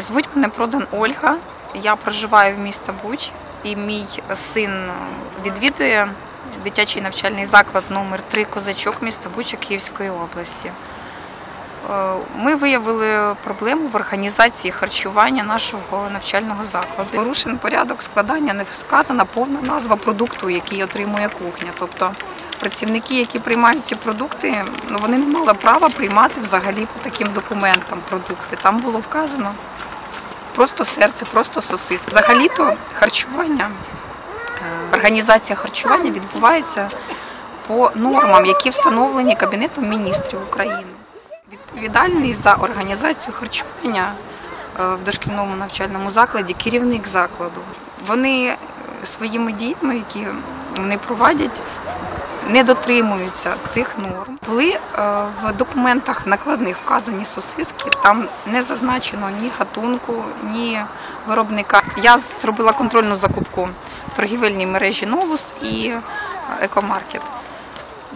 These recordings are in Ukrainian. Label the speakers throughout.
Speaker 1: Звуть мене Продан Ольга. Я проживаю в місті Буч, і мій син відвідує дитячий навчальний заклад номер 3 Козачок міста Буча Київської області. Е, Ми виявили проблему в організації харчування нашого навчального закладу. Порушений порядок складання не вказана повна назва продукту, який отримує кухня. Тобто працівники, які приймають ці продукти, ну вони не мали права приймати взагалі по таким документам продукти. Там було вказано просто серце, просто сосиски. Взагалі-то харчування, е, організація харчування відбувається по нормам, які встановлені Кабінетом міністрів України. Відповідальний за організацію харчування е, в дошкільному навчальному закладі керівник закладу. Вони е, своїми діями, які вони проводять, не дотримуються цих норм. Були е, в документах накладних вказані сосиски, там не зазначено ні гатунку, ні виробника. Я зробила контрольну закупку в торгівельній мережі Новус і Екомаркет.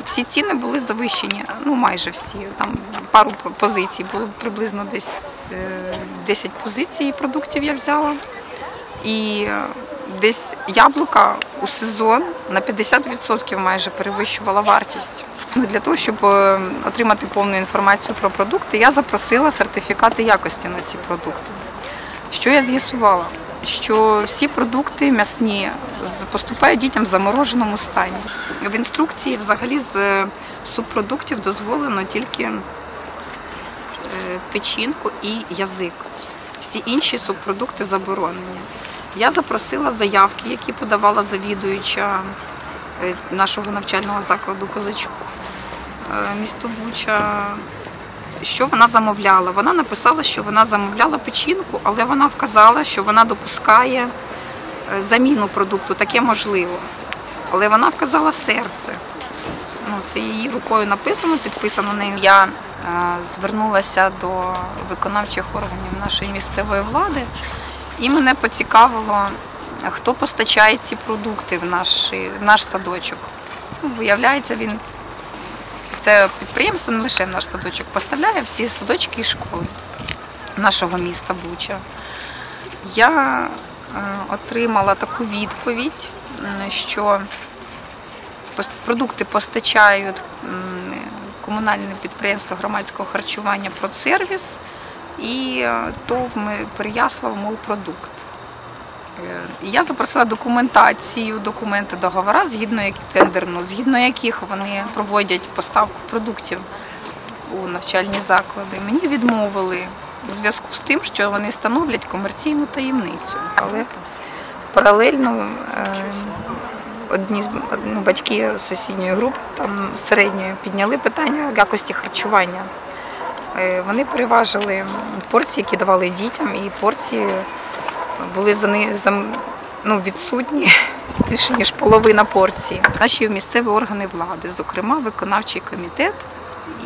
Speaker 1: Всі ціни були завищені, ну майже всі. Там пару позицій було приблизно десь е, 10 позицій продуктів я взяла. І е, десь яблука у сезон на 50% майже перевищувала вартість. Ну, Для того, щоб е, отримати повну інформацію про продукти, я запросила сертифікати якості на ці продукти. Що я з'ясувала? Що всі продукти м'ясні поступають дітям в замороженому стані. В інструкції взагалі з е, субпродуктів дозволено тільки е, печінку і язик. Всі інші субпродукти заборонені. Я запросила заявки, які подавала завідуюча е, нашого навчального закладу Козачок. Місто Буча. Що вона замовляла? Вона написала, що вона замовляла печінку, але вона вказала, що вона допускає е, заміну продукту, таке можливо. Але вона вказала серце. Ну, це її рукою написано, підписано нею. Я е, звернулася до виконавчих органів нашої місцевої влади, і мене поцікавило, хто постачає ці продукти в наш, в наш садочок. Ну, виявляється, він це підприємство не лише наш садочок поставляє всі садочки і школи нашого міста Буча. Я е, отримала таку відповідь, що продукти постачають комунальне підприємство громадського харчування «Продсервіс» і е, ТОВ «Ми- Переяслав «Молпродукт». Е, Я запросила документацію, документи, договора, згідно яких тендерну, згідно яких вони проводять поставку продуктів у навчальні заклади. Мені відмовили в зв'язку з тим, що вони становлять комерційну таємницю. Але паралельно е, одні з ну, батьки сусідньої групи там середньої підняли питання якості харчування. Е, Вони переважили порції, які давали дітям, і порції були за ни- за- ну, відсутні більше ніж половина порції. Наші місцеві органи влади, зокрема виконавчий комітет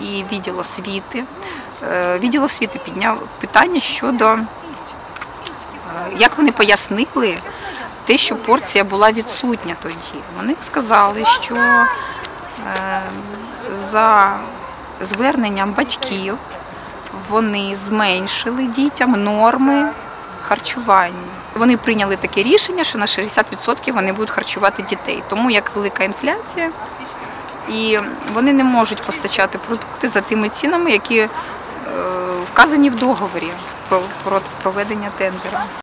Speaker 1: і відділ освіти. Е, Відділ освіти підняв питання щодо е, як вони пояснили те, що порція була відсутня тоді. Вони сказали, що е, за зверненням батьків вони зменшили дітям норми харчування. Вони прийняли таке рішення, що на 60% вони будуть харчувати дітей. Тому як велика інфляція, і вони не можуть постачати продукти за тими цінами, які е, вказані в договорі про, про проведення тендера.